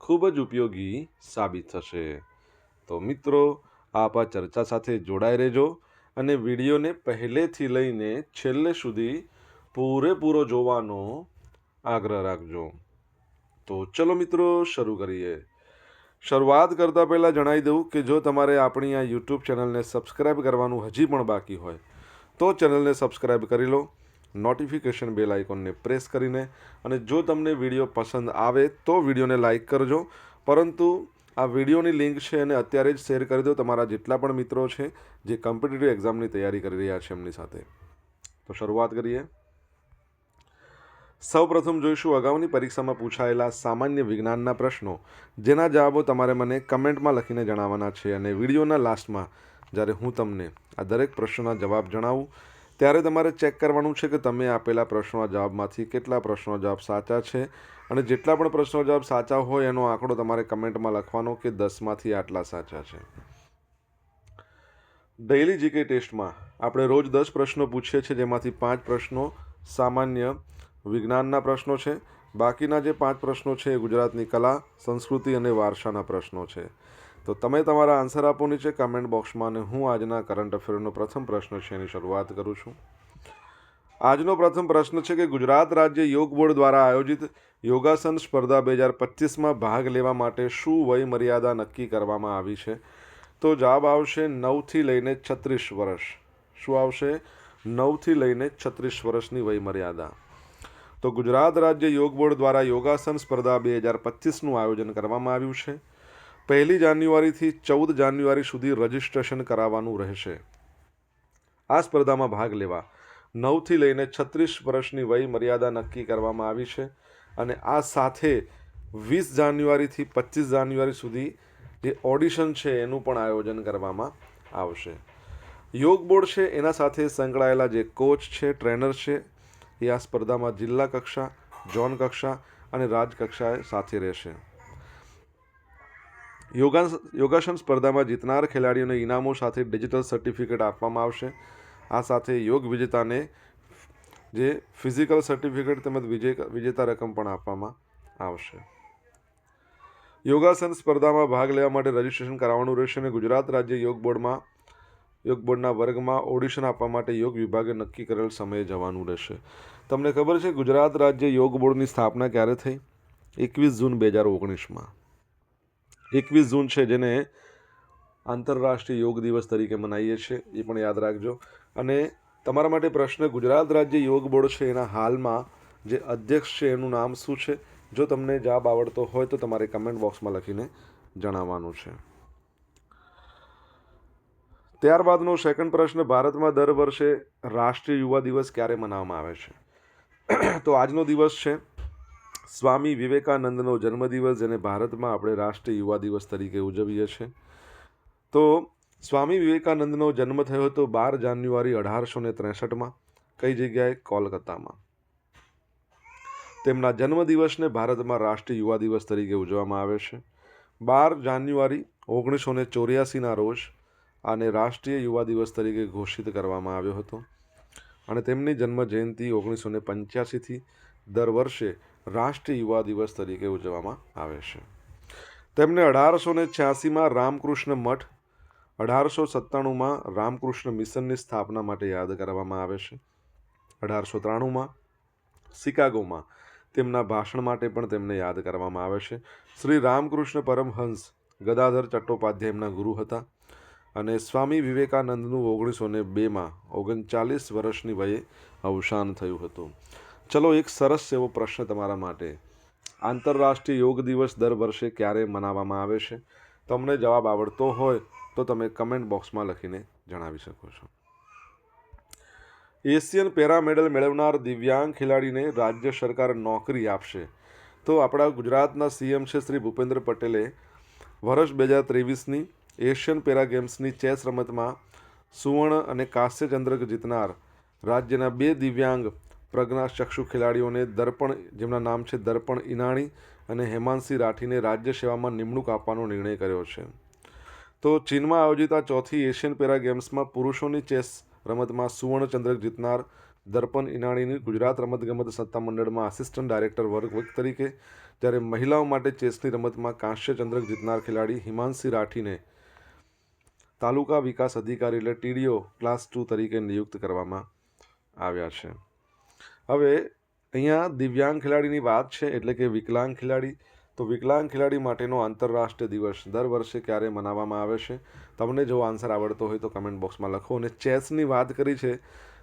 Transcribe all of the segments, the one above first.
ખૂબ જ ઉપયોગી સાબિત થશે. તો મિત્રો, આપ આ ચર્ચા સાથે જોડાઈ રહેજો અને વિડીયોને પહેલેથી લઈને છેલ્લે સુધી પૂરેપૂરો જોવાનો આગ્રહ રાખજો. તો ચલો મિત્રો, શરૂ કરીએ. શરૂઆત કરતાં પહેલાં જણાવી દઉં કે જો તમારે આપણી આ યુટ્યુબ ચેનલને સબસ્ક્રાઈબ કરવાનું હજી પણ બાકી હોય, તો ચેનલને સબસ્ક્રાઈબ કરી લો. નોટિફિકેશન બેલ આઇકોનને પ્રેસ કરીને અને જો તમને વીડિયો પસંદ આવે તો વિડીયોને લાઇક કરજો. પરંતુ આ વિડીયોની લિંક છે અને અત્યારે જ શેર કરી દો. તમારા જેટલા પણ મિત્રો છે જે કોમ્પિટિટિવ એક્ઝામની તૈયારી કરી રહ્યા છે એમની સાથે. તો શરૂઆત કરીએ. સૌ પ્રથમ જોઈશું અગાઉની પરીક્ષામાં પૂછાયેલા સામાન્ય વિજ્ઞાનના પ્રશ્નો. જેના જવાબો તમારે મને કમેન્ટમાં લખીને જણાવવાના છે અને વિડીયોના લાસ્ટમાં જ્યારે હું તમને આ દરેક પ્રશ્નોના જવાબ જણાવું ત્યારે તમારે ચેક કરવાનું છે કે તમે આપેલા પ્રશ્નો જવાબમાંથી કેટલા પ્રશ્નો જવાબ સાચા છે અને જેટલા પણ પ્રશ્નો જવાબ સાચા હોય એનો આંકડો તમારે કમેન્ટમાં લખવાનો કે દસમાંથી આટલા સાચા છે. ડેઇલી જીકે ટેસ્ટમાં આપણે રોજ દસ પ્રશ્નો પૂછીએ છીએ જેમાંથી પાંચ પ્રશ્નો સામાન્ય વિજ્ઞાનના પ્રશ્નો છે. બાકીના જે પાંચ પ્રશ્નો છે એ ગુજરાતની કલા, સંસ્કૃતિ અને વારસાના પ્રશ્નો છે. તો તમે તમારા આન્સર આપો નીચે કમેન્ટ બોક્સમાં અને હું આજના કરંટ અફેરનો પ્રથમ પ્રશ્ન છે એની શરૂઆત કરું છું. આજનો પ્રથમ પ્રશ્ન છે કે ગુજરાત રાજ્ય યોગ બોર્ડ દ્વારા આયોજિત યોગાસન સ્પર્ધા બે હજાર પચીસમાં ભાગ લેવા માટે શું વય મર્યાદા નક્કી કરવામાં આવી છે? તો જવાબ આવશે નવથી લઈને છત્રીસ વર્ષ. શું આવશે? નવથી લઈને છત્રીસ વર્ષની વય મર્યાદા તો ગુજરાત રાજ્ય યોગ બોર્ડ દ્વારા યોગાસન સ્પર્ધા બે હજાર પચીસનું આયોજન કરવામાં આવ્યું છે. પહેલી જાન્યુઆરીથી ચૌદ જાન્યુઆરી સુધી રજિસ્ટ્રેશન કરાવવાનું રહેશે. આ સ્પર્ધામાં ભાગ લેવા નવથી લઈને છત્રીસ વર્ષની વય મર્યાદા નક્કી કરવામાં આવી છે અને આ સાથે વીસ જાન્યુઆરીથી પચીસ જાન્યુઆરી સુધી જે ઓડિશન છે એનું પણ આયોજન કરવામાં આવશે. યોગ બોર્ડ છે, એના સાથે સંકળાયેલા જે કોચ છે, ટ્રેનર છે, એ આ સ્પર્ધામાં જિલ્લા કક્ષા, ઝોન કક્ષા અને રાજકક્ષાએ સાથે રહેશે. યોગા યોગાસન સ્પર્ધામાં જીતનાર ખેલાડીઓને ઇનામો સાથે ડિજિટલ સર્ટિફિકેટ આપવામાં આવશે. આ સાથે યોગ વિજેતાને જે ફિઝિકલ સર્ટિફિકેટ તેમજ વિજે, વિજેતા રકમ પણ આપવામાં આવશે. યોગાસન સ્પર્ધામાં ભાગ લેવા માટે રજિસ્ટ્રેશન કરાવવાનું રહેશે અને ગુજરાત રાજ્ય યોગ બોર્ડમાં, યોગ બોર્ડના વર્ગમાં ઓડિશન આપવા માટે યોગ વિભાગે નક્કી કરેલ સમયે જવાનું રહેશે. તમને ખબર છે ગુજરાત રાજ્ય યોગ બોર્ડની સ્થાપના ક્યારે થઈ? એકવીસ જૂન બે હજાર ઓગણીસમાં. એકવીસ જૂન છે જેને આંતરરાષ્ટ્રીય યોગ દિવસ તરીકે મનાવીએ છીએ, એ પણ યાદ રાખજો. અને તમારા માટે પ્રશ્ન, ગુજરાત રાજ્ય યોગ બોર્ડ છે એના હાલમાં જે અધ્યક્ષ છે એનું નામ શું છે? જો તમને જવાબ આવડતો હોય તો તમારે કમેન્ટ બોક્સમાં લખીને જણાવવાનું છે. ત્યારબાદનો સેકન્ડ પ્રશ્ન, ભારતમાં દર વર્ષે રાષ્ટ્રીય યુવા દિવસ ક્યારે મનાવવામાં આવે છે? તો આજનો દિવસ છે સ્વામી વિવેકાનંદનો જન્મદિવસ જેને ભારતમાં આપણે રાષ્ટ્રીય યુવા દિવસ તરીકે ઉજવીએ છીએ. તો સ્વામી વિવેકાનંદનો જન્મ થયો હતો બાર જાન્યુઆરી અઢારસો ને ત્રેસઠમાં, કઈ જગ્યાએ? કોલકાતામાં. તેમના જન્મદિવસને ભારતમાં રાષ્ટ્રીય યુવા દિવસ તરીકે ઉજવવામાં આવે છે. બાર જાન્યુઆરી ઓગણીસો ને ચોર્યાસીના રોજ આને રાષ્ટ્રીય યુવા દિવસ તરીકે ઘોષિત કરવામાં આવ્યો હતો. અને તેમની જન્મ જયંતિ ઓગણીસો ને પંચ્યાસીથી દર વર્ષે રાષ્ટ્રીય યુવા દિવસ તરીકે ઉજવવામાં આવે છે. તેમને અઢારસો ને છ્યાસીમાં રામકૃષ્ણ મઠ, અઢારસો સત્તાણુંમાં રામકૃષ્ણ મિશનની સ્થાપના માટે યાદ કરવામાં આવે છે. અઢારસો ત્રાણુંમાં શિકાગોમાં તેમના ભાષણ માટે પણ તેમને યાદ કરવામાં આવે છે. શ્રી રામકૃષ્ણ પરમહંસ ગદાધર ચટ્ટોપાધ્યાય એમના ગુરુ હતા અને સ્વામી વિવેકાનંદનું ઓગણીસો ને બેમાં ઓગણચાલીસ વર્ષની વયે અવસાન થયું હતું. ચલો એક સરસ એવો પ્રશ્ન તમારા માટે. આંતરરાષ્ટ્રીય યોગ દિવસ દર વર્ષે ક્યારે મનાવવામાં આવે છે? તમને જવાબ આવડતો હોય તો તમે કમેન્ટ બોક્સમાં લખીને જણાવી શકો છો. એશિયન પેરા મેડલ મેળવનાર દિવ્યાંગ ખેલાડીને રાજ્ય સરકાર નોકરી આપશે. તો આપણા ગુજરાતના સીએમ છે શ્રી ભૂપેન્દ્ર પટેલે વર્ષ બે હજાર ત્રેવીસની એશિયન પેરા ગેમ્સની ચેસ રમતમાં સુવર્ણ અને કાંસ્ય ચંદ્રક જીતનાર રાજ્યના બે દિવ્યાંગ પ્રજ્ઞાચક્ષુ ખેલાડીઓને દર્પણ, જેમના નામ છે દર્પણ ઇનાણી અને હેમાંશી રાઠીને રાજ્ય સેવામાં નિમણૂક આપવાનો નિર્ણય કર્યો છે. તો ચીનમાં આયોજિત આ ચોથી એશિયન પેરા ગેમ્સમાં પુરુષોની ચેસ રમતમાં સુવર્ણચંદ્રક જીતનાર દર્પણ ઇનાણીની ગુજરાત રમતગમત સત્તામંડળમાં આસિસ્ટન્ટ ડાયરેક્ટર વર્ગ તરીકે, જ્યારે મહિલાઓ માટે ચેસની રમતમાં કાંસ્યચંદ્રક જીતનાર ખેલાડી હિમાંશી રાઠીને તાલુકા વિકાસ અધિકારી એટલે ટીડીઓ ક્લાસ ટુ તરીકે નિયુક્ત કરવામાં આવ્યા છે. હવે અહીંયા દિવ્યાંગ ખેલાડીની વાત છે, એટલે કે વિકલાંગ ખેલાડી. તો વિકલાંગ ખેલાડી માટેનો આંતરરાષ્ટ્રીય દિવસ દર વર્ષે ક્યારે મનાવવામાં આવે છે? તમને જો આન્સર આવડતો હોય તો કમેન્ટ બોક્સમાં લખો. અને ચેસની વાત કરી છે,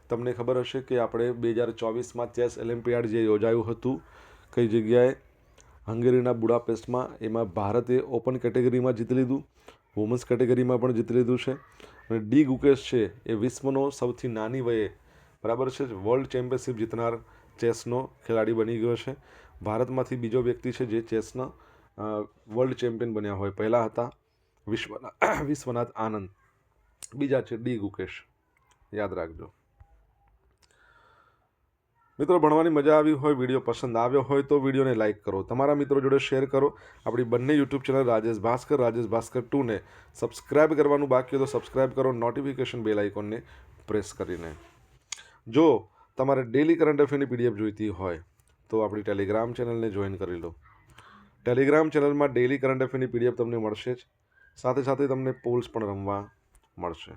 તમને ખબર હશે કે આપણે બે હજાર ચોવીસમાં ચેસ ઓલિમ્પિયાડ જે યોજાયું હતું, કઈ જગ્યાએ? હંગેરીના બુડાપેસ્ટમાં. એમાં ભારતે ઓપન કેટેગરીમાં જીતી લીધું, વુમન્સ કેટેગરીમાં પણ જીતી લીધું છે. અને ડી ગુકેશ છે, એ વિશ્વનો સૌથી નાની વયે બરાબર છે વર્લ્ડ ચેમ્પિયનશિપ જીતનાર ચેસનો ખેલાડી બની ગયો છે. ભારતમાંથી બીજો વ્યક્તિ છે જે ચેસના વર્લ્ડ ચેમ્પિયન બન્યા હોય. પહેલાં હતા વિશ્વના, વિશ્વનાથ આનંદ. બીજા છે ડી ગુકેશ. યાદ રાખજો. મિત્રો, ભણવાની મજા આવી હોય, વીડિયો પસંદ આવ્યો હોય, તો વિડીયોને લાઇક કરો. તમારા મિત્રો જોડે શેર કરો. આપણી બંને યુટ્યુબ ચેનલ રાજેશ ભાસ્કર રાજેશ ભાસ્કર ટુને સબસ્ક્રાઇબ કરવાનું બાકી હોય તો સબસ્ક્રાઇબ કરો. નોટિફિકેશન બેલ આઇકોનને પ્રેસ કરીને. જો તમારે ડેલી કરંટ અફેરની પીડીએફ જોઈતી હોય, તો આપણી ટેલિગ્રામ ચેનલને જોઈન કરી લો. ટેલિગ્રામ ચેનલમાં ડેલી કરંટ અફેરની પીડીએફ તમને મળશે જ. સાથે સાથે તમને પોલ્સ પણ રમવા મળશે.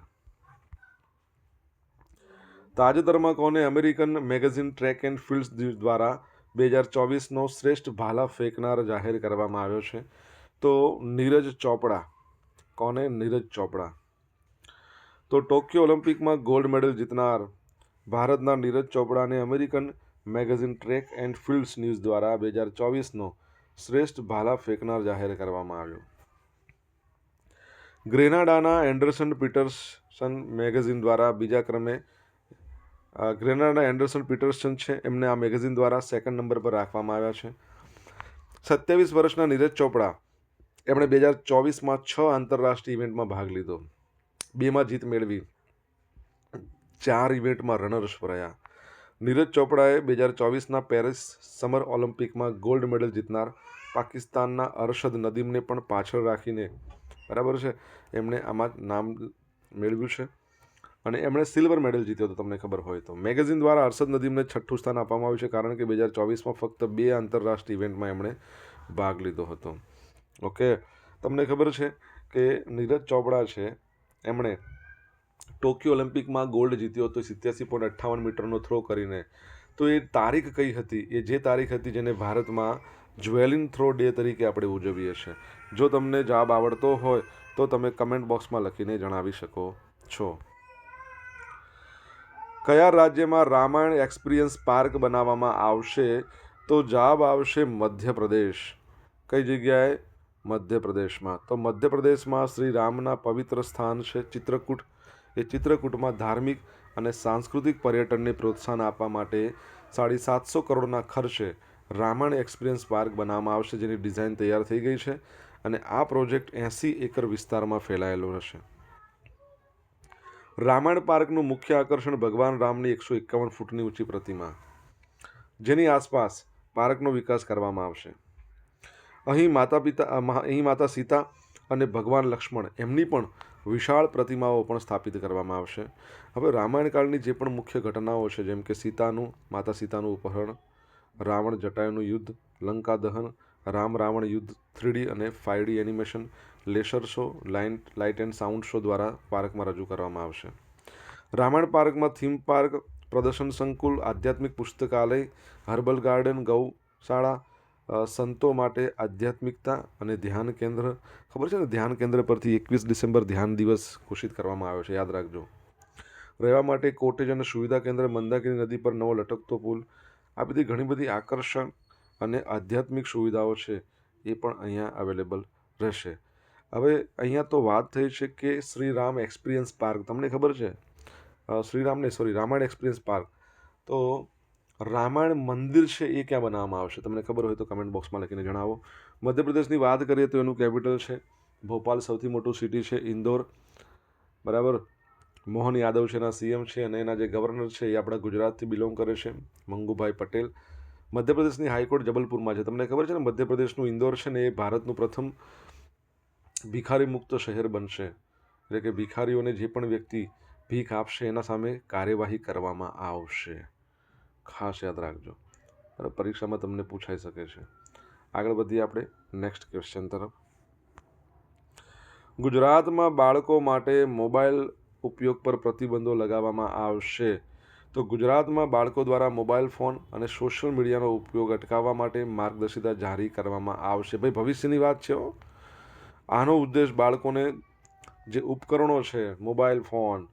તાજેતરમાં કોને American magazine Track and Fields દ્વારા બે હજાર ચોવીસનો શ્રેષ્ઠ ભાલા ફેંકનાર જાહેર કરવામાં આવ્યો છે. તો નીરજ ચોપડા, કોને? નીરજ ચોપડા. તો ટોક્યો ઓલિમ્પિકમાં ગોલ્ડ મેડલ જીતનાર ભારતના Neeraj ચોપડાને American magazine Track and Fields news દ્વારા બે હજાર ચોવીસનો શ્રેષ્ઠ ભાલા ફેંકનાર જાહેર કરવામાં આવ્યો. ગ્રેનાડાના એન્ડરસન પીટર્સન મેગેઝિન દ્વારા બીજા ક્રમે ગ્રેનાડા એન્ડરસન પીટર્સન છે, એમને આ મેગેઝિન દ્વારા સેકન્ડ નંબર પર રાખવામાં આવ્યા છે. સત્યાવીસ વર્ષના નીરજ ચોપડા, એમણે બે હજાર ચોવીસમાં છ આંતરરાષ્ટ્રીય ઇવેન્ટમાં ભાગ લીધો. બેમાં જીત મેળવી. ચાર ઇવેન્ટમાં રનર્સ રહ્યા નીરજ ચોપડાએ બે હજાર ચોવીસના પેરિસ સમર ઓલિમ્પિકમાં ગોલ્ડ મેડલ જીતનાર પાકિસ્તાનના અરશદ નદીમને પણ પાછળ રાખીને, બરાબર છે, એમણે આમાં નામ મેળવ્યું છે. અને એમણે સિલ્વર મેડલ જીત્યો હતો તમને ખબર હોય તો. મેગેઝિન દ્વારા અરશદ નદીમને છઠ્ઠું સ્થાન આપવામાં આવ્યું છે કારણ કે બે હજાર ચોવીસમાં ફક્ત બે આંતરરાષ્ટ્રીય ઇવેન્ટમાં એમણે ભાગ લીધો હતો. ઓકે, તમને ખબર છે કે નીરજ ચોપડા છે, એમણે ટોક્યો ઓલિમ્પિકમાં ગોલ્ડ જીત્યો હતો, સિત્યાસી પોઈન્ટ અઠ્ઠાવન મીટરનો થ્રો કરીને. તો એ તારીખ કઈ હતી? એ જે તારીખ હતી જેને ભારતમાં જ્વેલિન થ્રો ડે તરીકે આપણે ઉજવીએ છીએ. જો તમને જવાબ આવડતો હોય, તો તમે કમેન્ટ બોક્સમાં લખીને જણાવી શકો છો. કયા રાજ્યમાં રામાયણ એક્સપિરિયન્સ પાર્ક બનાવવામાં આવશે? તો જવાબ આવશે મધ્યપ્રદેશ. કઈ જગ્યાએ? મધ્યપ્રદેશમાં. તો મધ્યપ્રદેશમાં શ્રી રામના પવિત્ર સ્થાન છે ચિત્રકૂટ. એ ચિત્રકૂટમાં ધાર્મિક અને સાંસ્કૃતિક પર્યટનને પ્રોત્સાહન આપવા માટે સાડી સાતસો કરોડના ખર્ચે રામાયણ એક્સપિરિયન્સ પાર્ક બનાવવામાં આવશે, જેની ડિઝાઇન તૈયાર થઈ ગઈ છે અને આ પ્રોજેક્ટ એંસી એકર વિસ્તારમાં ફેલાયેલો રહેશે રામાયણ પાર્કનું મુખ્ય આકર્ષણ ભગવાન રામની એકસો એકાવન ફૂટની ઊંચી પ્રતિમા, જેની આસપાસ પાર્કનો વિકાસ કરવામાં આવશે. અહીં માતા પિતા અહીં માતા સીતા અને ભગવાન લક્ષ્મણ એમની પણ વિશાળ પ્રતિમાઓ પણ સ્થાપિત કરવામાં આવશે. હવે રામાયણ કાળની જે પણ મુખ્ય ઘટનાઓ છે, જેમ કે સીતાનું, માતા સીતાનું ઉપહરણ રાવણ જટાયુનું યુદ્ધ, લંકા દહન, રામ રાવણ યુદ્ધ, થ્રીડી અને five D animation, laser show line light and sound show દ્વારા પાર્કમાં રજૂ કરવામાં આવશે. રામાયણ પાર્કમાં થીમ પાર્ક, પ્રદર્શન સંકુલ, આધ્યાત્મિક પુસ્તકાલય, હર્બલ ગાર્ડન, ગૌશાળા સંતો માટે આધ્યાત્મિકતા અને ધ્યાન કેન્દ્ર, ખબર છે ને? ધ્યાન કેન્દ્ર પરથી એકવીસ ડિસેમ્બર ધ્યાન દિવસ ઘોષિત કરવામાં આવ્યો છે, યાદ રાખજો. રહેવા માટે કોટેજ અને સુવિધા કેન્દ્ર મંદાકિની નદી પર નવો લટકતો પુલ, આ બધી ઘણી બધી આકર્ષણ અને આધ્યાત્મિક સુવિધાઓ છે, એ પણ અહીંયા અવેલેબલ રહેશે. હવે અહીંયા તો વાત થઈ છે કે શ્રી રામ એક્સપિરિયન્સ પાર્ક, તમને ખબર છે? શ્રીરામ ને સોરી, રામાયણ એક્સપિરિયન્સ પાર્ક. તો રામાયણ મંદિર છે એ ક્યાં બનાવવામાં આવશે? તમને ખબર હોય તો કમેન્ટ બોક્સમાં લખીને જણાવો. મધ્યપ્રદેશની વાત કરીએ તો એનું કેપિટલ છે ભોપાલ, સૌથી મોટું સિટી છે ઇન્દોર. બરાબર? મોહન યાદવ છે, એના સીએમ છે અને એના જે ગવર્નર છે એ આપણા ગુજરાતથી બિલોંગ કરે છે, મંગુભાઈ પટેલ. મધ્યપ્રદેશની હાઈકોર્ટ જબલપુરમાં છે. તમને ખબર છે ને મધ્યપ્રદેશનું ઇન્દોર છે ને એ ભારતનું પ્રથમ ભિખારી મુક્ત શહેર બનશે. એટલે કે ભિખારીઓને જે પણ વ્યક્તિ ભીખ આપશે એના સામે કાર્યવાહી કરવામાં આવશે. ખાસ યાદ રાખજો. અને પરીક્ષામાં તમને પૂછાઈ શકે છે. આગળ વધીએ આપણે નેક્સ્ટ ક્વેશ્ચન તરફ. ગુજરાતમાં બાળકો માટે મોબાઈલ ઉપયોગ પર પ્રતિબંધો લગાવવામાં આવશે. તો ગુજરાતમાં બાળકો દ્વારા મોબાઈલ ફોન અને સોશિયલ મીડિયાનો ઉપયોગ અટકાવવા માટે માર્ગદર્શિકા જારી કરવામાં આવશે. ભાઈ, ભવિષ્યની વાત છે આનો ઉદ્દેશ બાળકોને જે ઉપકરણો છે, મોબાઈલ ફોન,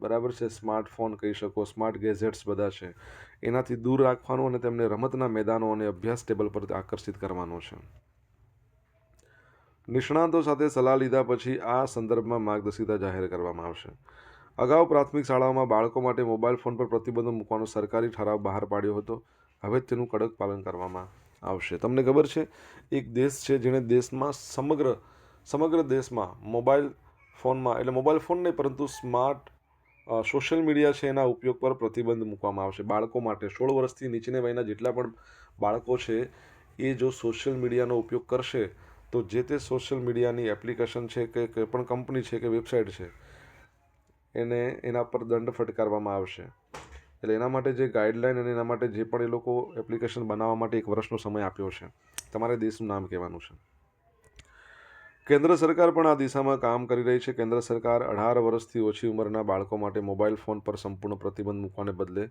બરાબર છે, સ્માર્ટફોન કહી શકો, સ્માર્ટ ગેજેટ્સ બધા છે એનાથી દૂર રાખવાનું અને તેમને રમતના મેદાનો અને અભ્યાસ ટેબલ પર આકર્ષિત કરવાનો છે. નિષ્ણાતો સાથે સલાહ લીધા પછી આ સંદર્ભમાં માર્ગદર્શિકા જાહેર કરવામાં આવશે. અગાઉ પ્રાથમિક શાળાઓમાં બાળકો માટે મોબાઈલ ફોન પર પ્રતિબંધ મૂકવાનો સરકારી ઠરાવ બહાર પાડ્યો હતો. હવે તેનું કડક પાલન કરવામાં આવશે. તમને ખબર છે, એક દેશ છે જેણે દેશમાં સમગ્ર સમગ્ર દેશમાં મોબાઈલ ફોનમાં, એટલે મોબાઈલ ફોન નહીં, પરંતુ સ્માર્ટ સોશિયલ મીડિયા છે એના ઉપયોગ પર પ્રતિબંધ મૂકવામાં આવશે. બાળકો માટે સોળ વર્ષથી નીચેની વયના જેટલા પણ બાળકો છે, એ જો સોશિયલ મીડિયાનો ઉપયોગ કરશે, તો જે તે સોશિયલ મીડિયાની એપ્લિકેશન છે કે કોઈ પણ કંપની છે કે વેબસાઇટ છે, એને એના પર દંડ ફટકારવામાં આવશે. એટલે એના માટે જે ગાઈડલાઈન અને એના માટે જે પણ એ લોકો એપ્લિકેશન બનાવવા માટે એક વર્ષનો સમય આપ્યો છે. તમારે દેશનું નામ કહેવાનું છે. કેન્દ્ર સરકાર પણ આ દિશામાં કામ કરી રહી છે. કેન્દ્ર સરકાર અઢાર વર્ષથી ઓછી ઉંમરના બાળકો માટે મોબાઈલ ફોન પર સંપૂર્ણ પ્રતિબંધ મૂકવાને બદલે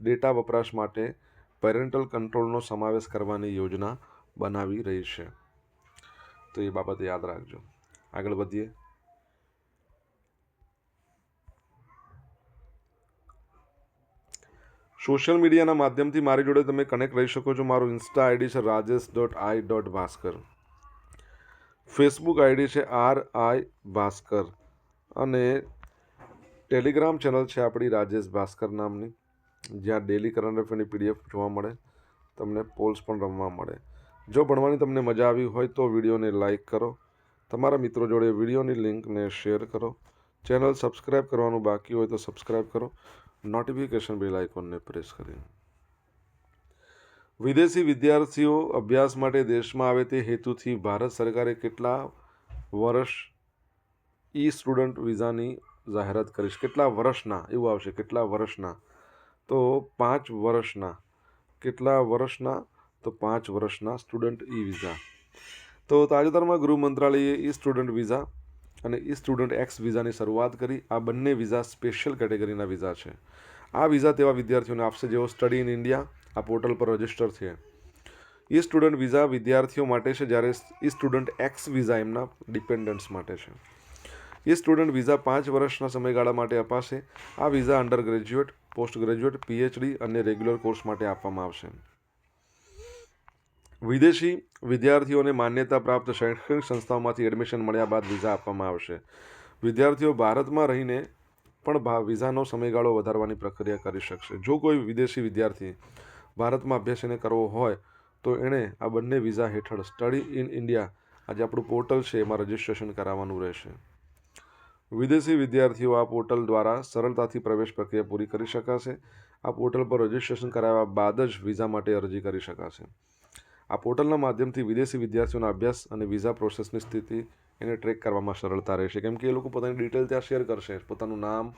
ડેટા વપરાશ માટે પેરેન્ટલ કંટ્રોલનો સમાવેશ કરવાની યોજના બનાવી રહી છે. તો એ બાબતે યાદ રાખજો. આગળ વધીએ. સોશિયલ મીડિયાના માધ્યમથી મારી જોડે તમે કનેક્ટ રહી શકો છો. મારું ઇન્સ્ટા આઈડી છે Rajesh dot I dot Bhaskar. Facebook ID છે આર આઈ ભાસ્કર અને ટેલિગ્રામ ચેનલ છે આપણી રાજેશ ભાસ્કર નામની. જ્યાં ડેલી કરંટ અફેરની પીડીએફ જોવા મળે, તમને પોલ્સ પણ રમવા મળે. જો ભણવાની તમને મજા આવી હોય તો વિડીયોને લાઇક કરો. તમારા મિત્રો જોડે વિડીયોની લિંકને શેર કરો. ચેનલ સબસ્ક્રાઈબ કરવાનું બાકી હોય તો સબસ્ક્રાઈબ કરો. નોટિફિકેશન બેલ આઇકોનને પ્રેસ કરી વિદેશી વિદ્યાર્થીઓ અભ્યાસ માટે દેશમાં આવે તે હેતુથી ભારત સરકારે કેટલા વર્ષ ઈ સ્ટુડન્ટ વિઝાની જાહેરાત કરીશ? કેટલા વર્ષના? એવું આવશે, કેટલા વર્ષના? તો પાંચ વર્ષના. કેટલા વર્ષના? તો પાંચ વર્ષના સ્ટુડન્ટ ઈ વિઝા. તો તાજેતરમાં ગૃહ મંત્રાલયે ઈ સ્ટુડન્ટ વિઝા અને ઈ સ્ટુડન્ટ એક્સ વિઝાની શરૂઆત કરી. આ બંને વિઝા સ્પેશિયલ કેટેગરીના વિઝા છે. આ વિઝા તેવા વિદ્યાર્થીઓને આપશે જેઓ સ્ટડી ઇન ઇન્ડિયા આ પોર્ટલ પર રજિસ્ટર છે. એ સ્ટુડન્ટ વિઝા વિદ્યાર્થીઓ માટે છે જ્યારે એ સ્ટુડન્ટ એક્સ વિઝા એમના ડિપેન્ડન્ટ્સ માટે છે. એ સ્ટુડન્ટ વિઝા પાંચ વર્ષના સમયગાળા માટે અપાશે. આ visa undergraduate postgraduate PhD અને રેગ્યુલર કોર્સ માટે આપવામાં આવશે. વિદેશી વિદ્યાર્થીઓને માન્યતા પ્રાપ્ત શૈક્ષણિક સંસ્થાઓમાંથી એડમિશન મળ્યા બાદ વિઝા આપવામાં આવશે. વિદ્યાર્થીઓ ભારતમાં રહીને પણ વિઝાનો સમયગાળો વધારવાની પ્રક્રિયા કરી શકશે. જો કોઈ વિદેશી વિદ્યાર્થી ભારતમાં અભ્યાસ એને કરવો હોય તો એણે આ બંને વિઝા હેઠળ સ્ટડી ઇન ઇન્ડિયા આજે આપણું પોર્ટલ છે, એમાં રજિસ્ટ્રેશન કરાવવાનું રહેશે. વિદેશી વિદ્યાર્થીઓ આ પોર્ટલ દ્વારા સરળતાથી પ્રવેશ પ્રક્રિયા પૂરી કરી શકાશે. આ પોર્ટલ પર રજિસ્ટ્રેશન કરાવ્યા બાદ જ વિઝા માટે અરજી કરી શકાશે. આ પોર્ટલના માધ્યમથી વિદેશી વિદ્યાર્થીઓના અભ્યાસ અને વિઝા પ્રોસેસની સ્થિતિ એને ટ્રેક કરવામાં સરળતા રહેશે. કેમ કે એ લોકો પોતાની ડિટેલ ત્યાં શેર કરશે. પોતાનું નામ,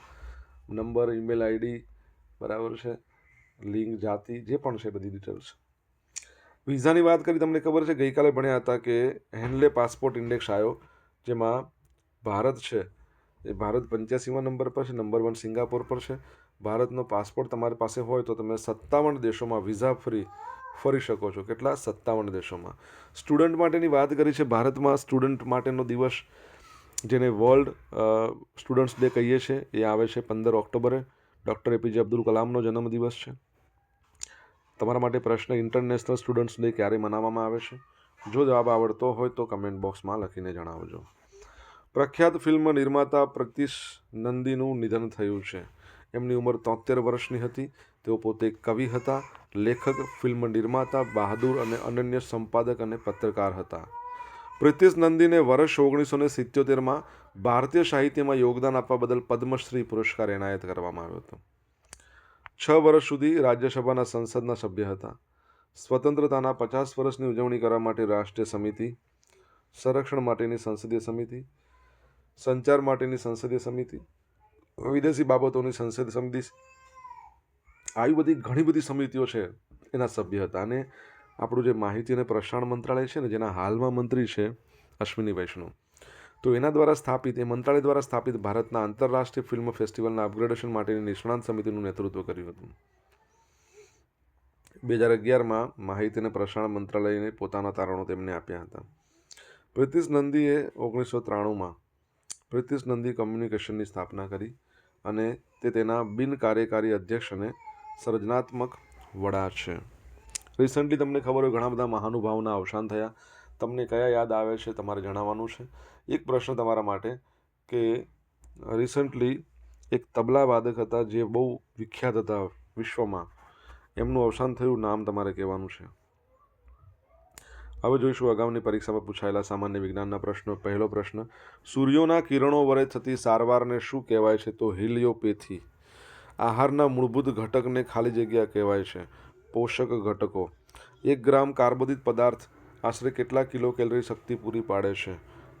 નંબર, ઈમેલ આઈડી, બરાબર છે? લિંક જાતિ, જે પણ છે બધી ડિટેલ્સ વિઝાની વાત કરી, તમને ખબર છે, ગઈકાલે ભણ્યા હતા કે હેન્ડલે પાસપોર્ટ ઇન્ડેક્સ આવ્યો જેમાં ભારત છે, એ ભારત પંચ્યાસીમાં નંબર પર છે નંબર વન સિંગાપોર પર છે. ભારતનો પાસપોર્ટ તમારી પાસે હોય તો તમે સત્તાવન દેશોમાં વિઝા ફ્રી ફરી શકો છો. કેટલા? સત્તાવન દેશોમાં. સ્ટુડન્ટ માટેની વાત કરી છે, ભારતમાં સ્ટુડન્ટ માટેનો દિવસ, જેને વર્લ્ડ સ્ટુડન્ટ્સ ડે કહીએ છીએ એ આવે છે પંદર ઓક્ટોબરે. ડૉક્ટર એપીજે અબ્દુલ કલામનો જન્મદિવસ છે. તમારા માટે પ્રશ્ન ઇન્ટરનેશનલ સ્ટુડન્ટ્સ ડે ક્યારે મનાવવામાં આવે છે? જો જવાબ આવડતો હોય તો કમેન્ટ બોક્સમાં લખીને જણાવજો. પ્રખ્યાત ફિલ્મ નિર્માતા પ્રતિશ નંદીનું નિધન થયું છે. એમની ઉંમર તોતેર વર્ષની હતી. તેઓ પોતે કવિ હતા, લેખક ફિલ્મ નિર્માતા, બહાદુર અને અનન્ય સંપાદક અને પત્રકાર હતા. પ્રિતિશ નંદીને વર્ષ ઓગણીસો ને સિત્યોતેરમાં ભારતીય સાહિત્યમાં યોગદાન આપવા બદલ પદ્મશ્રી પુરસ્કાર એનાયત કરવામાં આવ્યો હતો. છ વર્ષ સુધી રાજ્યસભાના સંસદના સભ્ય હતા. સ્વતંત્રતાના પચાસ વર્ષની ઉજવણી કરવા માટે રાષ્ટ્રીય સમિતિ, સંરક્ષણ માટેની સંસદીય સમિતિ, સંચાર માટેની સંસદીય સમિતિ, વિદેશી બાબતોની સંસદીય સમિતિ, આવી બધી ઘણી બધી સમિતિઓ છે એના સભ્ય હતા. અને આપણું જે માહિતી અને પ્રસારણ મંત્રાલય છે ને, જેના હાલમાં મંત્રી છે અશ્વિની વૈષ્ણવ તો એના દ્વારા સ્થાપિત, એ મંત્રાલય દ્વારા સ્થાપિત ભારતના આંતરરાષ્ટ્રીય ફિલ્મ ફેસ્ટિવલના અપગ્રેડેશન માટેની નિષ્ણાંત સમિતિનું નેતૃત્વ કર્યું હતું. બે હજાર અગિયારમાં માહિતી અને પ્રસારણ મંત્રાલયને પોતાના તારણો તેમને આપ્યા હતા. પ્રિતિશ નંદીએ ઓગણીસો ત્રાણુંમાં પ્રિતિશ નંદી કમ્યુનિકેશનની સ્થાપના કરી અને તે તેના બિન કાર્યકારી અધ્યક્ષ અને સર્જનાત્મક વડા છે. રિસન્ટલી તમને ખબર હોય ઘણા બધા મહાનુભાવોના અવસાન થયા. તમને કયા યાદ આવે છે તમારે જણાવવાનું છે? એક પ્રશ્ન તમારા માટે કે રિસન્ટલી એક તબલા વાદક હતા જે બહુ વિખ્યાત હતા વિશ્વમાં. એમનું અવસાન થયું નામ તમારે કહેવાનું છે? હવે જોઈશું અગાઉની પરીક્ષામાં પૂછાયેલા સામાન્ય વિજ્ઞાનના પ્રશ્નો. પહેલો પ્રશ્ન, સૂર્યોના કિરણો વડે થતી સારવારને શું કહેવાય છે? તો હિલિયોપેથી. આહારના મૂળભૂત ઘટકને ખાલી જગ્યા કહેવાય છે, પોષક ઘટકો. એક ગ્રામ કાર્બોદિત પદાર્થ આશરે કેટલા કિલો કેલરી શક્તિ પૂરી પાડે છે?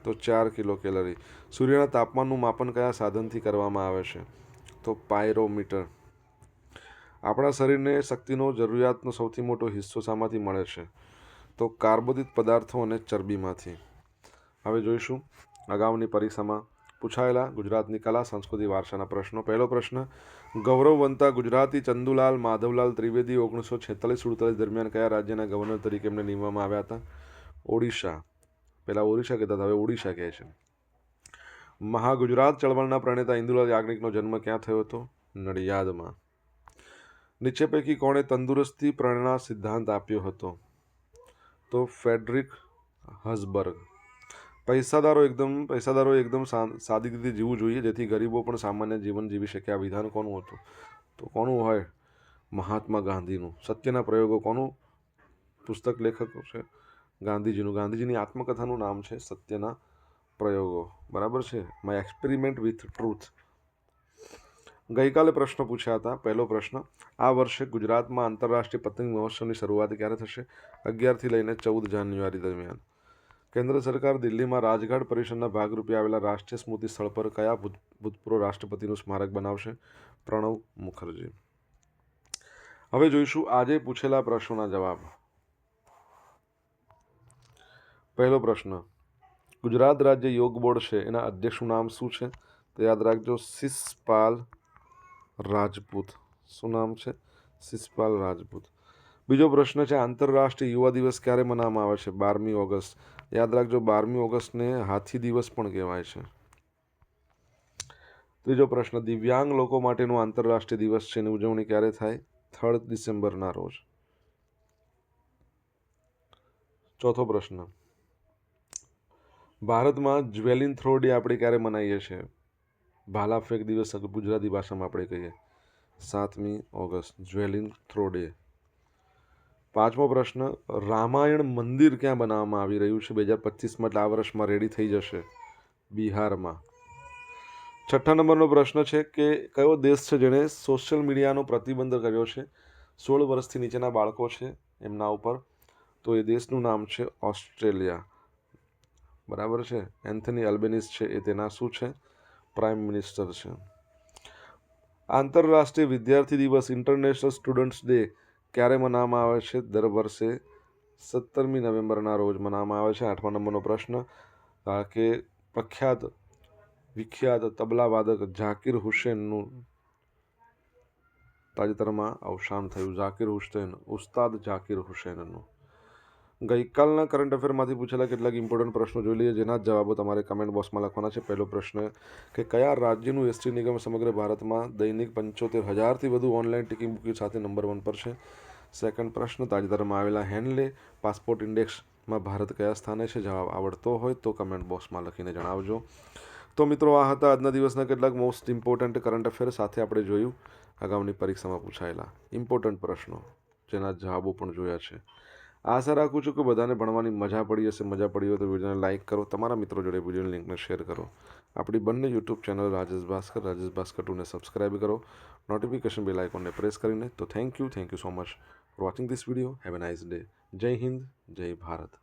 તો ચાર કિલો કેલરી. સૂર્યના તાપમાનનું માપન કયા સાધનથી કરવામાં આવે છે? તો પાયરોમીટર. આપણા શરીરને શક્તિનો જરૂરિયાતનો સૌથી મોટો હિસ્સો શામાંથી મળે છે? તો કાર્બોદિત પદાર્થો અને ચરબીમાંથી. હવે જોઈશું અગાઉની પરીક્ષામાં પૂછાયેલા ગુજરાતની કલા, સંસ્કૃતિ, વારસાના પ્રશ્નો. પહેલો પ્રશ્ન ગૌરવવંતા ગુજરાતી ચંદુલાલ માધવલાલ ત્રિવેદી ઓગણીસો છેતાલીસ સુડતાલીસ દરમિયાન કયા રાજ્યના ગવર્નર તરીકે એમને નીમવામાં આવ્યા હતા? ઓડિશા. પહેલાં ઓડિશા કહેતા હતા, હવે ઓડિશા કહે છે. મહાગુજરાત ચળવળના પ્રણેતા ઇન્દુલાલ યાજ્ઞિકનો જન્મ ક્યાં થયો હતો? નડિયાદમાં. નીચે પૈકી કોણે તંદુરસ્તી પ્રેરણા સિદ્ધાંત આપ્યો હતો? તો ફેડરિક હસબર્ગ પૈસાદારો એકદમ પૈસાદારો એકદમ સાદી રીતે જીવવું જોઈએ, જેથી ગરીબો પણ સામાન્ય જીવન જીવી શકે. આ વિધાન કોનું હતું? તો કોનું હોય? મહાત્મા ગાંધીનું. સત્યના પ્રયોગો કોનું? પુસ્તક લેખક છે ગાંધીજીનું. ગાંધીજીની આત્મકથાનું નામ છે સત્યના પ્રયોગો. બરાબર છે? માય એક્સપેરિમેન્ટ વિથ ટ્રુથ ગઈકાલે પ્રશ્ન પૂછ્યા હતા. પહેલો પ્રશ્ન, આ વર્ષે ગુજરાતમાં આંતરરાષ્ટ્રીય પતંગ મહોત્સવની શરૂઆત ક્યારે થશે? અગિયારથી લઈને ચૌદ જાન્યુઆરી દરમિયાન. કેન્દ્ર સરકાર દિલ્હીમાં રાજઘાટ પરિષદના ભાગરૂપે આવેલા રાષ્ટ્રીય સ્મૃતિ સ્થળ પર કયા ભૂતપૂર્વ રાષ્ટ્રપતિનું સ્મારક બનાવશે? પ્રણવ મુખર્જી. હવે જોઈશું આજે પૂછેલા પ્રશ્નોના જવાબ. પહેલો પ્રશ્ન. ગુજરાત રાજ્ય યોગ બોર્ડ છે, એના અધ્યક્ષનું નામ શું છે? તો યાદ રાખજો સિસપાલ રાજપૂત. શું નામ છે? સિસપાલ રાજપૂત. બીજો પ્રશ્ન છે, આંતરરાષ્ટ્રીય યુવા દિવસ ક્યારે મનાવવામાં આવે છે? બારમી ઓગસ્ટ. યાદ રાખજો, બારમી ઓગસ્ટને હાથી દિવસ પણ કહેવાય છે. ત્રીજો પ્રશ્ન, દિવ્યાંગ લોકો માટેનો આંતરરાષ્ટ્રીય દિવસ છે એની ઉજવણી ક્યારે થાય? થર્ડ ડિસેમ્બરના રોજ. ચોથો પ્રશ્ન, ભારતમાં જ્વેલિન થ્રો ડે આપણે ક્યારે મનાવીએ છીએ? ભાલા ફેંક દિવસ ગુજરાતી ભાષામાં આપણે કહીએ, સાતમી ઓગસ્ટ, જ્વેલિન થ્રો ડે. પાંચમો પ્રશ્ન, રામાયણ મંદિર ક્યાં બનાવવામાં આવી રહ્યું છે? બે હજાર પચીસમાં આ વર્ષમાં રેડી થઈ જશે બિહારમાં. છઠ્ઠા નંબરનો પ્રશ્ન છે કે, કયો દેશ છે જેણે સોશિયલ મીડિયાનો પ્રતિબંધ કર્યો છે? સોળ વર્ષથી નીચેના બાળકો છે એમના ઉપર. તો એ દેશનું નામ છે ઓસ્ટ્રેલિયા. બરાબર છે? એન્થની અલ્બેનિસ છે એ તેના શું છે? પ્રાઇમ મિનિસ્ટર છે. આંતરરાષ્ટ્રીય વિદ્યાર્થી દિવસ ઇન્ટરનેશનલ સ્ટુડન્ટ્સ ડે ક્યારે મનાવવામાં આવે છે? દર વર્ષે સત્તરમી નવેમ્બરના રોજ મનાવવામાં આવે છે. આઠમા નંબરનો પ્રશ્ન કે પ્રખ્યાત, વિખ્યાત તબલા વાદક ઝાકિર હુસેનનું તાજેતરમાં અવસાન થયું. ઝાકિર હુસેન, ઉસ્તાદ ઝાકિર હુસેનનું ગઈકાલના કરંટ અફેરમાંથી પૂછેલા કેટલાક ઇમ્પોર્ટન્ટ પ્રશ્નો જોઈ લઈએ, જેના જવાબો તમારે કમેન્ટ બોક્સમાં લખવાના છે. પહેલો પ્રશ્ન, કે કયા રાજ્યનું એસટી નિગમ સમગ્ર ભારતમાં દૈનિક પંચોતેર હજારથી વધુ ઓનલાઈન ટિકિટ બુકિંગ સાથે નંબર વન પર છે? સેકન્ડ પ્રશ્ન, તાજેતરમાં આવેલા હેનલે પાસપોર્ટ ઇન્ડેક્સમાં ભારત કયા સ્થાને છે? જવાબ આવડતો હોય તો કમેન્ટ બોક્સમાં લખીને જણાવજો. તો મિત્રો, આ હતા આજના દિવસના કેટલાક મોસ્ટ ઇમ્પોર્ટન્ટ કરંટ અફેર સાથે આપણે જોયું. અગાઉની પરીક્ષામાં પૂછાયેલા ઇમ્પોર્ટન્ટ પ્રશ્નો, જેના જવાબો પણ જોયા છે. આશા રાખું છું કે બધાને ભણવાની મજા પડી હશે, મજા પડી હોય તો વિડીયોને લાઇક કરો, તમારા મિત્રો જોડે વિડીયોની લિંકને શેર કરો. આપણી બંને યુટ્યુબ ચેનલ રાજેશ ભાસ્કર રાજેશ ભાસ્કર ટુને સબસ્ક્રાઇબ કરો. નોટિફિકેશન બેલ આઇકોનને પ્રેસ કરીને. તો thank you thank you so much for watching this video have a nice day જય હિન્દ, જય ભારત.